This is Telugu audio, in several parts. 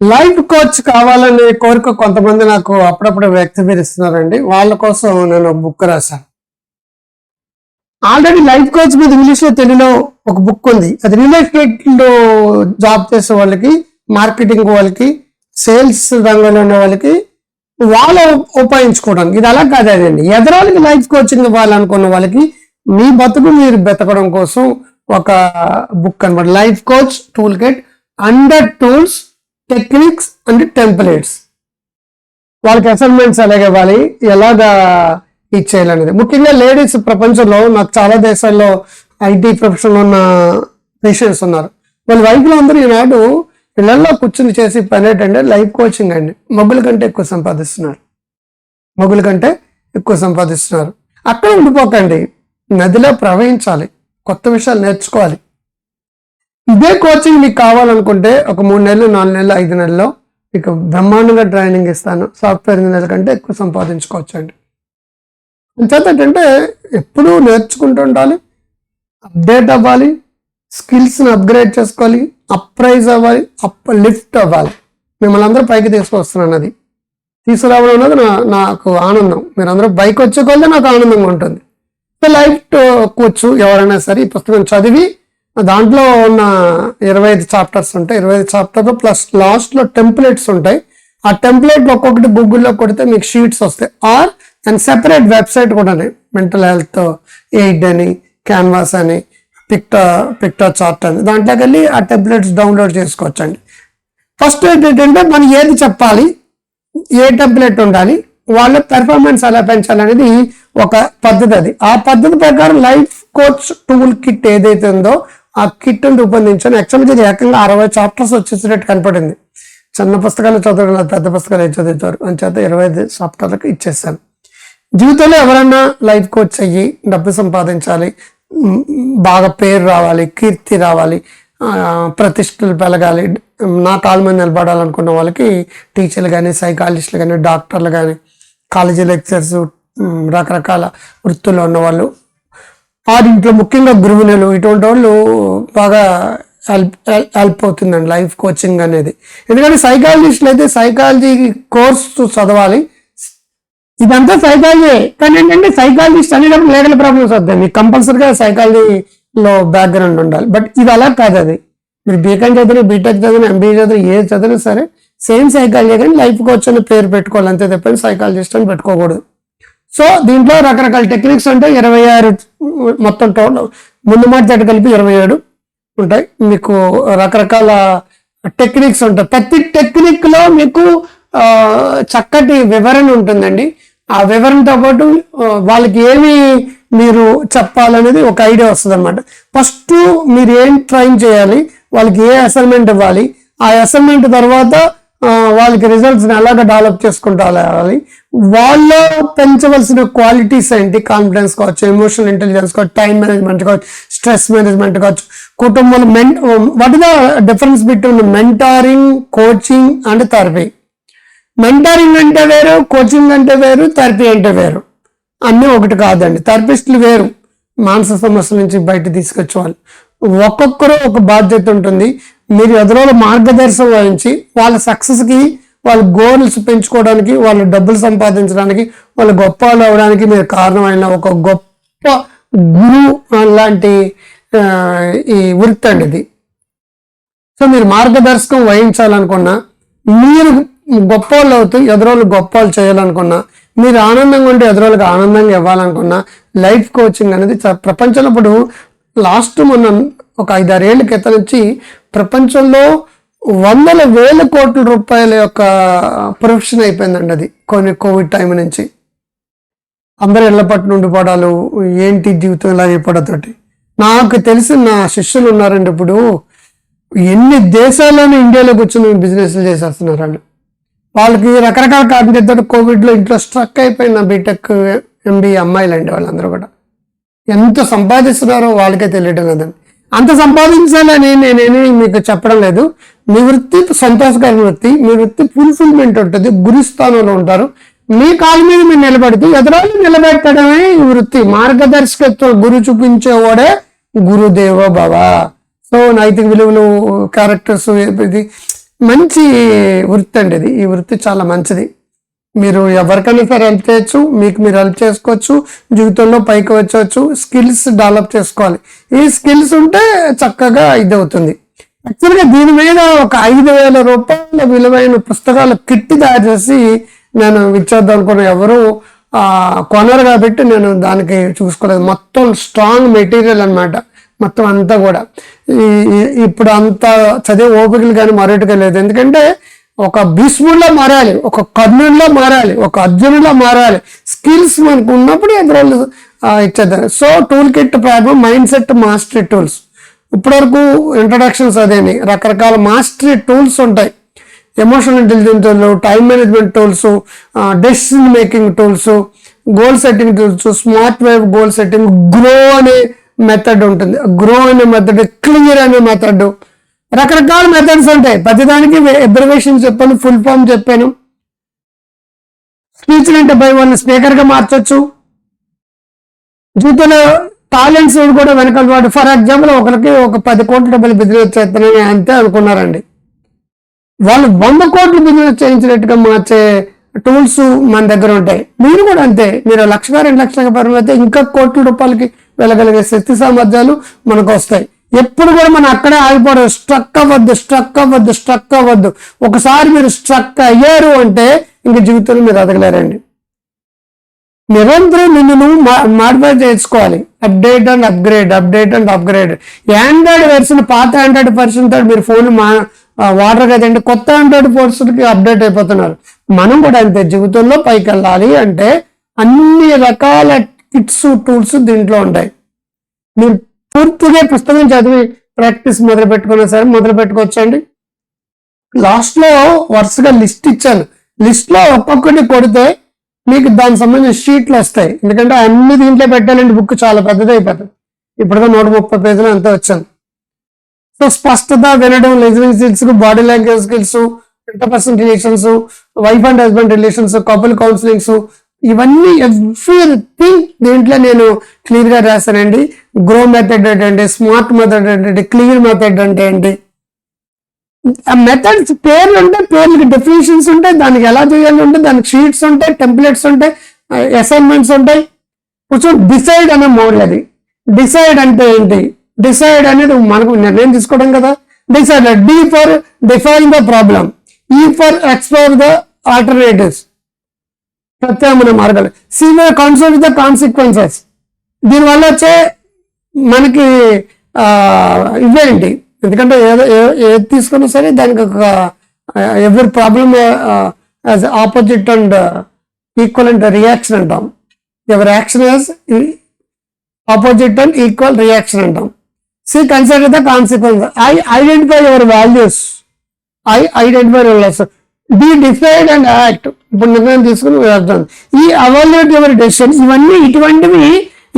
లైఫ్ కోచ్ కావాలనే కోరిక కొంతమంది నాకు అప్పుడప్పుడు వ్యక్తపరుస్తున్నారండి. వాళ్ళ కోసం నేను బుక్ రాశాను. ఆల్రెడీ లైఫ్ కోచ్ మీద ఇంగ్లీష్లో తెలుగులో ఒక బుక్ ఉంది. అది రియల్ ఎస్టేట్లో జాబ్ చేసే వాళ్ళకి మార్కెటింగ్ వాళ్ళకి సేల్స్ రంగంలో ఉన్న వాళ్ళకి వాళ్ళు ఉపయోగించుకోవడానికి ఇది అలా కాదండి. ఎదరాలకి లైఫ్ కోచింగ్ ఇవ్వాలనుకున్న వాళ్ళకి మీ బతుకు మీరు బతకడం కోసం ఒక బుక్ అనమాట life coach tool kit under tools techniques and templates. వాళ్ళకి అసైన్మెంట్స్ ఎలాగ ఇవ్వాలి ఎలాగా ఇచ్చేయాలనేది ముఖ్యంగా లేడీస్ ప్రపంచంలో నాకు చాలా దేశాల్లో ఐటీ ప్రొఫెషన్లో ఉన్న పేషెంట్స్ ఉన్నారు. వాళ్ళ వైఫ్లో అందరూ ఈనాడు ఇళ్ళలో కూర్చుని చేసి పని ఏంటంటే లైఫ్ కోచింగ్ అండి. మగ్గుల కంటే ఎక్కువ సంపాదిస్తున్నారు. మగ్గుల కంటే ఎక్కువ సంపాదిస్తున్నారు. అక్కడ ఉండిపోకండి. నదిలో ప్రవహించాలి. కొత్త విషయాలు నేర్చుకోవాలి. ఇదే కోచింగ్ మీకు కావాలనుకుంటే ఒక మూడు నెలలు నాలుగు నెలలు ఐదు నెలల్లో మీకు బ్రహ్మాండంగా ట్రైనింగ్ ఇస్తాను. సాఫ్ట్వేర్ ఇంజనీర్ కంటే ఎక్కువ సంపాదించుకోవచ్చు అండి అంచేత ఏంటంటే ఎప్పుడూ నేర్చుకుంటూ ఉండాలి అప్డేట్ అవ్వాలి స్కిల్స్ని అప్గ్రేడ్ చేసుకోవాలి అప్రైజ్ అవ్వాలి అప్ లిఫ్ట్ అవ్వాలి. మిమ్మల్ని అందరూ పైకి తీసుకొస్తున్నాను అది. తీసుకురావడం అనేది నా నాకు ఆనందం. మీరు అందరూ బైక్ వచ్చే నాకు ఆనందంగా ఉంటుంది. లైఫ్ కోచ్ ఎవరైనా సరే ఈ పుస్తకం చదివి దాంట్లో ఉన్న ఇరవై ఐదు చాప్టర్స్ ఉంటాయి. ఇరవై ఐదు చాప్టర్ ప్లస్ లాస్ట్లో టెంప్లెట్స్ ఉంటాయి. ఆ టెంప్లెట్ ఒక్కొక్కటి గూగుల్లో కొడితే మీకు షీట్స్ వస్తాయి. ఆర్ అండ్ సెపరేట్ వెబ్సైట్ కూడా మెంటల్ హెల్త్ ఎయిడ్ అని క్యాన్వాస్ అని పిక్టా పిక్టా చార్ట్ అని. దాంట్లోకి వెళ్ళి ఆ టెంప్లెట్స్ డౌన్లోడ్ చేసుకోవచ్చండి. ఫస్ట్ ఏంటంటే మనం ఏది చెప్పాలి? ఏ టెంప్లెట్ ఉండాలి? వాళ్ళ పెర్ఫార్మెన్స్ ఎలా పెంచాలనేది ఒక పద్ధతి అది. ఆ పద్ధతి ప్రకారం లైఫ్ కోచ్ టూల్ కిట్ ఏదైతే ఉందో ఆ కిట్ను రూపొందించాను. యాక్చువల్గా ఇది ఏకంగా అరవై చాప్టర్స్ వచ్చేసినట్టు కనపడింది. చిన్న పుస్తకాలు చదవడం పెద్ద పుస్తకాలు ఏం చదువుతారు? అని చేత ఇరవై ఐదు చాప్టర్లకు ఇచ్చేసాను జీవితంలో ఎవరైనా లైఫ్ కోచ్ అయ్యి డబ్బు సంపాదించాలి బాగా పేరు రావాలి కీర్తి రావాలి ప్రతిష్టలు పెరగాలి నా కాలు మీద నిలబడాలనుకున్న వాళ్ళకి టీచర్లు కానీ సైకాలజిస్టులు కానీ డాక్టర్లు కానీ కాలేజీ లెక్చర్స్ రకరకాల వృత్తుల్లో ఉన్న వాళ్ళు ఆ ఇంట్లో ముఖ్యంగా గురువునులు ఇటువంటి వాళ్ళు బాగా హెల్ప్ హెల్ప్ అవుతుందండి లైఫ్ కోచింగ్ అనేది. ఎందుకంటే సైకాలజిస్టులు అయితే సైకాలజీ కోర్సు చదవాలి. ఇదంతా సైకాలజీ కానీ ఏంటంటే సైకాలజిస్ట్ అనేటప్పుడు లీగల్ ప్రాబ్లమ్స్ వద్దాయి మీకు కంపల్సరీగా సైకాలజీలో బ్యాక్గ్రౌండ్ ఉండాలి. బట్ ఇది అలా కాదు అది. మీరు బీకాన్ చదివిన బీటెక్ చదివిన ఎంబీఏ చదివిన ఏ చదివినా సరే సేమ్ సైకాలజీ కానీ లైఫ్ కోచ్ అని పేరు పెట్టుకోవాలి. అంతే తప్పని సైకాలజిస్ట్ అని పెట్టుకోకూడదు. సో దీంట్లో రకరకాల టెక్నిక్స్ అంటే ఇరవై ఆరు మొత్తం టోటల్ ముందు మాట కలిపి ఇరవై ఏడు ఉంటాయి. మీకు రకరకాల టెక్నిక్స్ ఉంటాయి. ప్రతి టెక్నిక్లో మీకు చక్కటి వివరణ ఉంటుందండి. ఆ వివరణతో పాటు వాళ్ళకి ఏమి మీరు చెప్పాలనేది ఒక ఐడియా వస్తుంది అనమాట ఫస్ట్ మీరు ఏం ట్రైన్ చేయాలి వాళ్ళకి ఏ అసైన్మెంట్ ఇవ్వాలి ఆ అసైన్మెంట్ తర్వాత వాళ్ళకి రిజల్ట్స్ని ఎలాగ డెవలప్ చేసుకుంటా రావాలి వాళ్ళ పెంచవలసిన క్వాలిటీస్ ఏంటి? కాన్ఫిడెన్స్ కావచ్చు ఎమోషనల్ ఇంటెలిజెన్స్ కావచ్చు టైం మేనేజ్మెంట్ కావచ్చు స్ట్రెస్ మేనేజ్మెంట్ కావచ్చు కుటుంబంలో men what the difference between mentoring coaching and therapy mentoring అంటే వేరు కోచింగ్ అంటే వేరు థెరపీ అంటే వేరు. అన్నీ ఒకటి కాదండి. థెరపిస్టులు వేరు. మానసిక సమస్యల నుంచి బయట తీసుకొచ్చేవాళ్ళు. ఒక్కొక్కరు ఒక బాధ్యత ఉంటుంది. మీరు ఎదురోల మార్గదర్శనం వహించి వాళ్ళ సక్సెస్కి వాళ్ళ గోల్స్ పెంచుకోవడానికి వాళ్ళు డబ్బులు సంపాదించడానికి వాళ్ళు గొప్ప వాళ్ళు అవడానికి మీరు కారణమైన ఒక గొప్ప గురువు లాంటి ఈ వృత్తి అండి ఇది. సో మీరు మార్గదర్శకం వహించాలనుకున్నా మీరు గొప్ప వాళ్ళు అవుతూ ఎదురోళ్ళు గొప్ప వాళ్ళు చేయాలనుకున్నా మీరు ఆనందంగా ఉంటే ఎదురోళ్ళకి ఆనందంగా ఇవ్వాలనుకున్నా లైఫ్ కోచింగ్ అనేది చ- ప్రపంచంలో ఇప్పుడు లాస్ట్ మొన్న ఒక ఐదారేళ్ళ క్రితం నుంచి ప్రపంచంలో వందల వేల కోట్ల రూపాయల యొక్క ప్రొఫెషన్ అయిపోయిందండి అది. కొన్ని కోవిడ్ టైం నుంచి. అందరూ ఇళ్ళ పట్టు ఉండిపోవడాలు ఏంటి జీవితం ఇలా అయిపోవడంతోటి నాకు తెలిసిన నా శిష్యులు ఉన్నారండి ఇప్పుడు. ఎన్ని దేశాల్లోనూ ఇండియాలో కూర్చొని బిజినెస్లు చేసేస్తున్నారు వాళ్ళు వాళ్ళకి రకరకాల కారణాలతో కోవిడ్లో ఇంట్లో స్ట్రక్ అయిపోయిన బీటెక్ ఎంబీ అమ్మాయిలు అండి వాళ్ళందరూ కూడా. ఎంత సంపాదిస్తున్నారో వాళ్ళకే తెలియడం లేదండి. అంత సంపాదించాలని నేనేమి మీకు చెప్పడం లేదు. మీ వృత్తి సంతోషకరమైన వృత్తి మీ వృత్తి ఫుల్ఫిల్మెంట్ ఉంటుంది గురుస్థానంలో ఉంటారు. మీ కాళ్ళ మీద మీరు నిలబడితే ఎదురాలు నిలబెట్టడమే ఈ వృత్తి. మార్గదర్శకత్వం గురు చూపించేవాడే గురుదేవ భవ. సో నైతిక విలువలు క్యారెక్టర్స్ ఇది మంచి వృత్తి అండి ఇది. ఈ వృత్తి చాలా మంచిది. మీరు ఎవరికైనా సరే హెల్ప్ చేయొచ్చు మీకు మీరు హెల్ప్ చేసుకోవచ్చు జీవితంలో పైకి వచ్చవచ్చు స్కిల్స్ డెవలప్ చేసుకోవాలి. ఈ స్కిల్స్ ఉంటే చక్కగా ఇది అవుతుంది యాక్చువల్గా దీని మీద ఒక ఐదు వేల రూపాయల విలువైన పుస్తకాల కిట్ తయారు చేసి నేను ఇచ్చేద్దాం అనుకున్న ఎవరు కొనరు కాబట్టి నేను దానికి చూసుకోలేదు. మొత్తం స్ట్రాంగ్ మెటీరియల్ అన్నమాట. మొత్తం అంతా కూడా. ఈ ఈ- ఇప్పుడు అంత చదివే ఓపికలు కానీ మరొకటి లేదు. ఎందుకంటే ఒక భీష్ముడిలో మారాలి ఒక కర్ణుడిలో మారాలి ఒక అర్జునుడిలో మారాలి. స్కిల్స్ మనకు ఉన్నప్పుడు ఎదురు ఇచ్చేద్దాం. So tool kit problem mindset mastery tools ఇప్పటివరకు ఇంట్రడక్షన్స్ అదేని రకరకాల మాస్టరీ టూల్స్ ఉంటాయి. Emotional intelligence tool time management tools decision making tools goal setting tools smart wave goal setting grow అనే మెథడ్ ఉంటుంది. గ్రో అనే మెథడ్ క్లియర్ అనే మెథడ్ రకరకాల మెథడ్స్ ఉంటాయి. ప్రతిదానికి ఎబ్రివేషన్ చెప్పాను ఫుల్ ఫామ్ చెప్పాను. స్పీచ్ అంటే బై వన్ స్పీకర్గా మార్చచ్చు మార్చొచ్చు. జీవితంలో టాలెంట్స్ కూడా వెనకాల వాడు ఫర్ ఎగ్జాంపుల్ ఒకరికి ఒక పది కోట్ల డబ్బులు బిజినెస్ చేస్తానని అంతే అనుకున్నారండి. వాళ్ళు వంద కోట్లు బిజినెస్ చేయించినట్టుగా మార్చే టూల్స్ మన దగ్గర ఉంటాయి. మీరు కూడా అంతే. మీరు లక్షగా రెండు లక్షల పరమైతే ఇంకా కోట్ల రూపాయలకి వెళ్ళగలిగే శక్తి సామర్థ్యాలు మనకు వస్తాయి. ఎప్పుడు కూడా మనం అక్కడే ఆగిపోవడం. స్ట్రక్ అవ్వద్దు స్ట్రక్ అవ్వద్దు స్ట్రక్ అవ్వద్దు. ఒకసారి మీరు స్ట్రక్ అయ్యారు అంటే ఇంక జీవితంలో మీరు ఎదగలేరండి నిరంతరం నిన్ను నువ్వు మాడిఫై చేసుకోవాలి. Update and upgrade update and upgrade android version పాత ఆండ్రాయిడ్ వెర్షన్ తోటి మీరు ఫోన్ మా వాటర్ కదండి. కొత్త ఆండ్రాయిడ్కి అప్డేట్ అయిపోతున్నారు. మనం కూడా అంతే. జీవితంలో పైకి వెళ్ళాలి అంటే అన్ని రకాల కిట్స్ టూల్స్ దీంట్లో ఉంటాయి. మీరు పూర్తిగా పుస్తకం చదివి ప్రాక్టీస్ మొదలు పెట్టుకున్నా సరే మొదలు పెట్టుకోవచ్చండి. లాస్ట్లో వరుసగా లిస్ట్ ఇచ్చాను. లిస్ట్లో ఒక్కొక్కటి కొడితే మీకు దానికి సంబంధించిన షీట్లు వస్తాయి. ఎందుకంటే అన్ని దీంట్లో పెట్టాలండి బుక్ చాలా పెద్దది అయిపోతుంది ఇప్పటికే నూట ముప్పై పేజీలు అంతా వచ్చాను. సో స్పష్టత వినడం listening skills body language skills interpersonal relations wife and husband relations couple counsellings ఇవన్నీ ఎవ్రీథింగ్ దీంట్లో నేను క్లియర్గా రాశానండి. గ్రో మెథడ్ ఏంటంటే స్మార్ట్ మెథడ్ ఏంటంటే క్లియర్ మెథడ్ అంటే ఏంటి? ఆ మెథడ్స్ పేర్లు ఉంటాయి పేర్లకి డెఫినేషన్స్ ఉంటాయి దానికి ఎలా చేయాలి ఉంటాయి దానికి షీట్స్ ఉంటాయి టెంప్లెట్స్ ఉంటాయి అసైన్మెంట్స్ ఉంటాయి. కొంచెం డిసైడ్ అనే మోడల్ అది. డిసైడ్ అంటే ఏంటి? డిసైడ్ అనేది మనకు నిర్ణయం తీసుకోవడం కదా. Decide D for define the problem E for explore the alternatives ప్రత్యామ్నాయ మార్గాలు. C for consider the consequences దీనివల్ల వచ్చే మనకి ఇవేంటి? ఎందుకంటే ఏదో ఏ- ఏది తీసుకున్నా సరే దానికి ఒక ఎవరి problem as opposite and equal and reaction అంటాం. ఎవరి action as opposite and equal reaction అంటాం. C consider the consequence I identify your values I identify your B decide and act. ఇప్పుడు నిర్ణయం తీసుకుని అర్థం ఈ అవాల్యుయేట్ యువర్ డెసిషన్ ఇవన్నీ ఇటువంటివి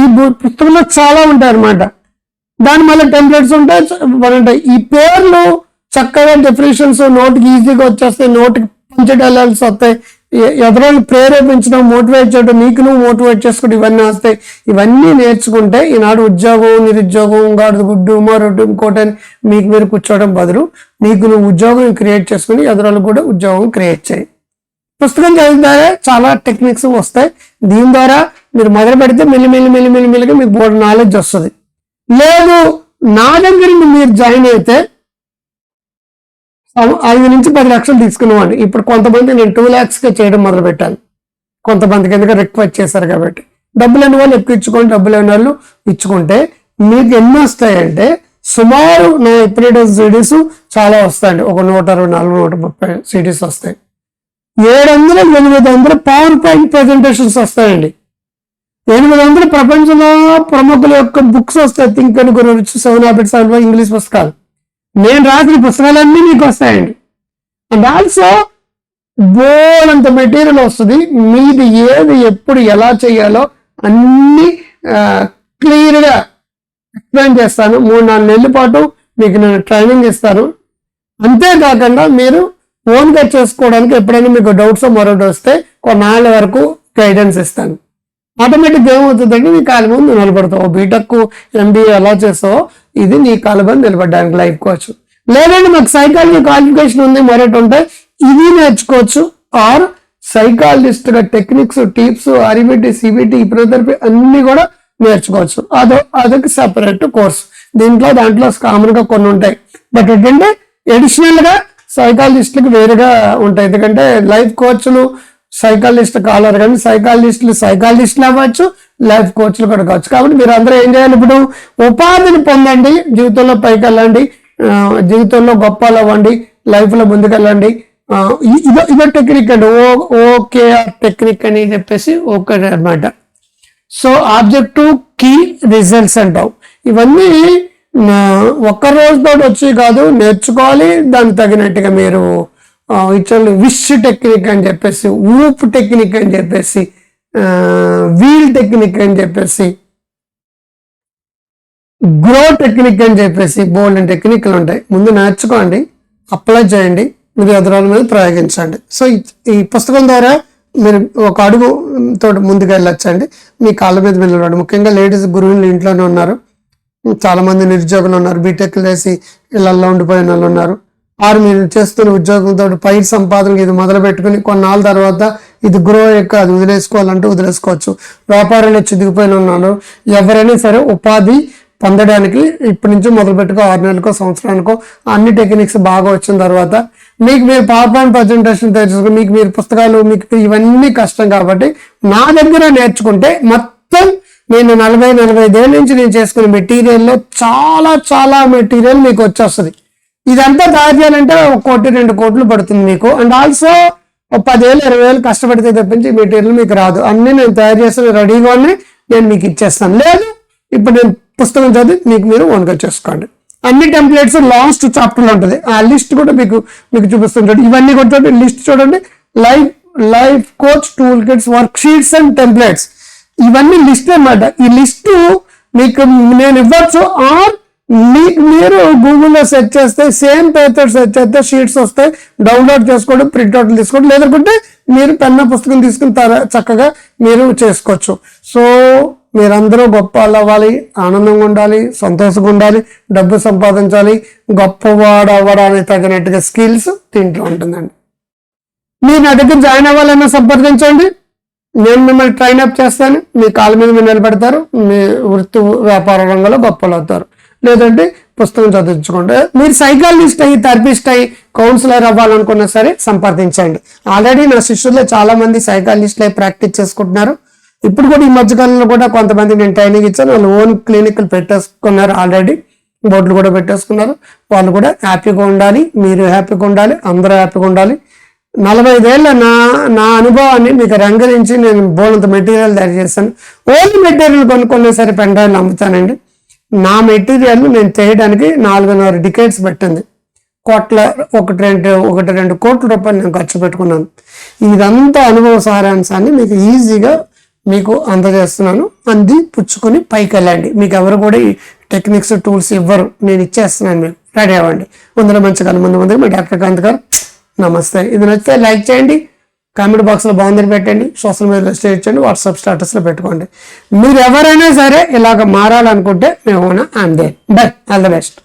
ఈ పుస్తకంలో చాలా ఉంటాయి అన్నమాట దాని మళ్ళీ టెంప్లెట్స్ ఉంటాయి ఉంటాయి. ఈ పేర్లు చక్కగా డెఫినేషన్స్ నోటికి ఈజీగా వచ్చేస్తాయి నోటికి పంచడాల్సి వస్తాయి. ఎవరైనా ప్రేరేపించడం మోటివేట్ చేయడం నీకు నువ్వు మోటివేట్ చేసుకోవడం ఇవన్నీ వస్తాయి. ఇవన్నీ నేర్చుకుంటే ఈనాడు ఉద్యోగం నిరుద్యోగం గాడు గుడ్డు మరొడ్డు ఇంకోటి అని మీకు మీరు కూర్చోవడం బదులు నీకు నువ్వు ఉద్యోగం క్రియేట్ చేసుకుని ఎదురాలు కూడా ఉద్యోగం క్రియేట్ చేయి. పుస్తకం చదివితే చాలా టెక్నిక్స్ వస్తాయి. దీని ద్వారా మీరు మొదలు పెడితే మెల్లి మెల్లి మెల్లి మెల్లి మెల్లిగా మీకు బోర్డు నాలెడ్జ్ వస్తుంది. లేదు నా దగ్గర మీరు జాయిన్ అయితే ఐదు నుంచి పది లక్షలు తీసుకునేవాడిని ఇప్పుడు కొంతమంది నేను టూ ల్యాక్స్కే చేయడం మొదలు పెట్టాను కొంతమందికి ఎందుకంటే రిక్వెస్ట్ చేశారు కాబట్టి. డబ్బులు లేని వాళ్ళు ఎక్కువ ఇచ్చుకొని డబ్బులు లేని వాళ్ళు ఇచ్చుకుంటే మీకు ఎన్ని వస్తాయంటే సుమారు నా ఎప్పుడైతే సిడీస్ చాలా వస్తాయండి. ఒక నూట అరవై నాలుగు నూట ముప్పై సిడీస్ వస్తాయి. ఏడు వందల ఎనిమిది వందల పవర్ పాయింట్ ప్రెజెంటేషన్స్ వస్తాయండి. ఎనిమిది వందల ప్రపంచంలో ప్రముఖుల యొక్క బుక్స్ వస్తాయి. థింక్ అని గురించి సెవెన్ హ్యాబిట్స్ ఆఫ్ ఇంగ్లీష్ పుస్తకాలు నేను రాసిన పుస్తకాలన్నీ మీకు వస్తాయండి. అండ్ ఆల్సో బోలంత మెటీరియల్ వస్తుంది. మీది ఏది ఎప్పుడు ఎలా చేయాలో అన్ని క్లియర్గా ఎక్స్ప్లెయిన్ చేస్తాను. మూడు నాలుగు నెలల పాటు మీకు నేను ట్రైనింగ్ ఇస్తాను. అంతేకాకుండా మీరు ఓన్గా చేసుకోవడానికి ఎప్పుడైనా మీకు డౌట్స్ మరొకటి వస్తే కొన్నాళ్ళ వరకు గైడెన్స్ ఇస్తాను. ఆటోమేటిక్గా ఏమవుతుందంటే నీ కాలు ముందు నిలబడతావు. బీటెక్ ఎంబీఏ ఎలా చేస్తావో ఇది నీ కాలు నిలబడ్డానికి నిలబడడానికి లైఫ్ కోచ్. లేదంటే మాకు సైకాలజీ క్వాలిఫికేషన్ ఉంది మరొకటి ఉంటాయి ఇది నేర్చుకోవచ్చు. ఆర్ సైకాలజిస్ట్గా టెక్నిక్స్ టిప్స్ అరిబిటి సిబిటి ఇప్రోథెరపీ అన్ని కూడా నేర్చుకోవచ్చు. అదో అదొక సెపరేట్ కోర్స్ దీంట్లో దాంట్లో కామన్గా కొన్ని ఉంటాయి. బట్ ఏంటంటే అడిషనల్గా సైకాలజిస్టులకు వేరుగా ఉంటాయి. ఎందుకంటే లైఫ్ కోచ్లు సైకాలజిస్ట్ కాలర్ కానీ సైకాలజిస్టులు సైకాలజిస్టులు అవ్వచ్చు లైఫ్ కోచ్లు కూడా కావచ్చు. కాబట్టి మీరు అందరూ ఏం చేయాలి? ఇప్పుడు ఉపాధిని పొందండి జీవితంలో పైకి వెళ్ళండి జీవితంలో గొప్పలు అవ్వండి లైఫ్లో ముందుకెళ్ళండి. ఇదో ఇదో టెక్నిక్ అండి. ఓ ఓకే టెక్నిక్ అని చెప్పేసి ఓకే అన్నమాట. సో ఆబ్జెక్టివ్ కీ రిజల్ట్స్ అంటావు ఇవన్నీ ఒక్క రోజుతో వచ్చి కాదు నేర్చుకోవాలి దానికి తగినట్టుగా మీరు ఇచ్చిన విష్ టెక్నిక్ అని చెప్పేసి ఊపు టెక్నిక్ అని చెప్పేసి వీల్ టెక్నిక్ అని చెప్పేసి గ్రో టెక్నిక్ అని చెప్పేసి బోల్డ్ టెక్నిక్లు ఉంటాయి. ముందు నేర్చుకోండి అప్లై చేయండి మీరు ఎదురాల మీద ప్రయోగించండి. సో ఈ- ఈ పుస్తకం ద్వారా మీరు ఒక అడుగు తోటి ముందుకు వెళ్ళొచ్చండి. మీ కాళ్ళ మీద వెళ్ళడం ముఖ్యంగా లేడీస్ గురువులు ఇంట్లోనే ఉన్నారు. చాలామంది నిరుద్యోగులు ఉన్నారు బీటెక్ వేసి ఇళ్ళలో ఉండిపోయిన వాళ్ళు ఉన్నారు. ఆరు మీరు చేస్తున్న ఉద్యోగంతో పై సంపాదనకి ఇది మొదలు పెట్టుకుని కొన్నాళ్ళ తర్వాత ఇది గ్రో యొక్క అది వదిలేసుకోవాలంటే వదిలేసుకోవచ్చు. వ్యాపారంలో చిదిగిపోయిన ఉన్నాను ఎవరైనా సరే ఉపాధి పొందడానికి ఇప్పటి నుంచి మొదలుపెట్టుకో ఆరు నెలలకో సంవత్సరానికో అన్ని టెక్నిక్స్ బాగా వచ్చిన తర్వాత మీకు మీరు పవర్ పాయింట్ ప్రజెంటేషన్ తెలుసుకుని మీకు మీరు పుస్తకాలు మీకు ఇవన్నీ కష్టం కాబట్టి నా దగ్గర నేర్చుకుంటే మొత్తం నేను నలభై నలభై ఐదేళ్ళ నుంచి నేను చేసుకునే మెటీరియల్లో చాలా చాలా మెటీరియల్ మీకు వచ్చేస్తుంది. ఇదంతా తయారు చేయాలంటే ఒక కోటి రెండు కోట్లు పడుతుంది మీకు. అండ్ ఆల్సో ఒక పదివేలు ఇరవై వేలు కష్టపడితే తప్పించి మెటీరియల్ మీకు రాదు. అన్నీ నేను తయారు చేసిన రెడీగానే నేను మీకు ఇచ్చేస్తాను. లేదు ఇప్పుడు నేను పుస్తకం చదివి మీకు మీరు ఓన్గా చేసుకోండి. అన్ని టెంప్లెట్స్ లాస్ట్ చాప్టర్లు ఉంటుంది. ఆ లిస్ట్ కూడా మీకు మీకు చూపిస్తాను చూడండి. ఇవన్నీ కూడా చూడండి. లిస్ట్ చూడండి. Life life coach tool kits worksheets and templates ఇవన్నీ లిస్ట్ అన్నమాట ఈ లిస్ట్ మీకు నేను ఇవ్వచ్చు. ఆర్ మీకు మీరు గూగుల్లో సెర్చ్ చేస్తే సేమ్ పేపర్ సెర్చ్ చేస్తే షీట్స్ వస్తాయి. డౌన్లోడ్ చేసుకోవడం ప్రింట్అవుట్లు తీసుకోవడం లేదంటే మీరు పెన్న పుస్తకం తీసుకుని తర- చక్కగా మీరు చేసుకోవచ్చు. సో మీరందరూ గొప్ప వాళ్ళు అవ్వాలి ఆనందంగా ఉండాలి సంతోషంగా ఉండాలి డబ్బు సంపాదించాలి గొప్పవాడు అవ్వడానికి తగినట్టుగా స్కిల్స్ దీంట్లో ఉంటుందండి. మీరు నా దగ్గర జాయిన్ అవ్వాలన్నా సంప్రదించండి. నేను మిమ్మల్ని ట్రైన్ అప్ చేస్తాను. మీ కాళ్ళ మీద మీరు నిలబెడతారు. మీ వృత్తి వ్యాపార రంగంలో గొప్పలు అవుతారు. లేదంటే పుస్తకం చదివించుకోండి మీరు సైకాలజిస్ట్ అయ్యి థెరపిస్ట్ అయ్యి కౌన్సిలర్ అవ్వాలనుకున్నా సరే సంప్రదించండి. ఆల్రెడీ నా శిష్యుల్లో చాలా మంది సైకాలజిస్టులు అయి ప్రాక్టీస్ చేసుకుంటున్నారు. ఇప్పుడు కూడా ఈ మధ్యకాలంలో కూడా కొంతమంది నేను ట్రైనింగ్ ఇచ్చాను. వాళ్ళు ఓన్ క్లినిక్లు పెట్టేసుకున్నారు ఆల్రెడీ బోర్డులు కూడా పెట్టేసుకున్నారు. వాళ్ళు కూడా హ్యాపీగా ఉండాలి. మీరు హ్యాపీగా ఉండాలి. అందరూ హ్యాపీగా ఉండాలి. నలభై ఐదేళ్ళ నా నా అనుభవాన్ని మీకు రంగరించి నేను బోలంత మెటీరియల్ తయారు చేస్తాను ఓన్లీ మెటీరియల్ కొనుక్కున్నా సరే పెన్ అమ్ముతానండి. నా మెటీరియల్ నేను చేయడానికి నాలుగున్నర డికేట్స్ పెట్టింది. కోట్ల ఒకటి రెండు ఒకటి రెండు కోట్ల రూపాయలు నేను ఖర్చు పెట్టుకున్నాను. ఇదంతా అనుభవ సారాంశాన్ని మీకు ఈజీగా మీకు అందజేస్తున్నాను. అంది పుచ్చుకొని పైకి వెళ్ళండి. మీకు ఎవరు కూడా ఈ టెక్నిక్స్ టూల్స్ ఇవ్వరు. నేను ఇచ్చేస్తున్నాను మీకు. రెడీ అవ్వండి. ముందర మంచి కాలం ముందు ముందు మీ డాక్టర్ కాంత్ గారు నమస్తే. ఇది నచ్చితే లైక్ చేయండి. కామెంట్ బాక్స్లో బాగుందని పెట్టండి సోషల్ మీడియాలో షేర్ చేయండి వాట్సాప్ స్టాటస్లో పెట్టుకోండి. మీరు ఎవరైనా సరే ఇలాగ మారాలనుకుంటే మేము I'm they bye all the best.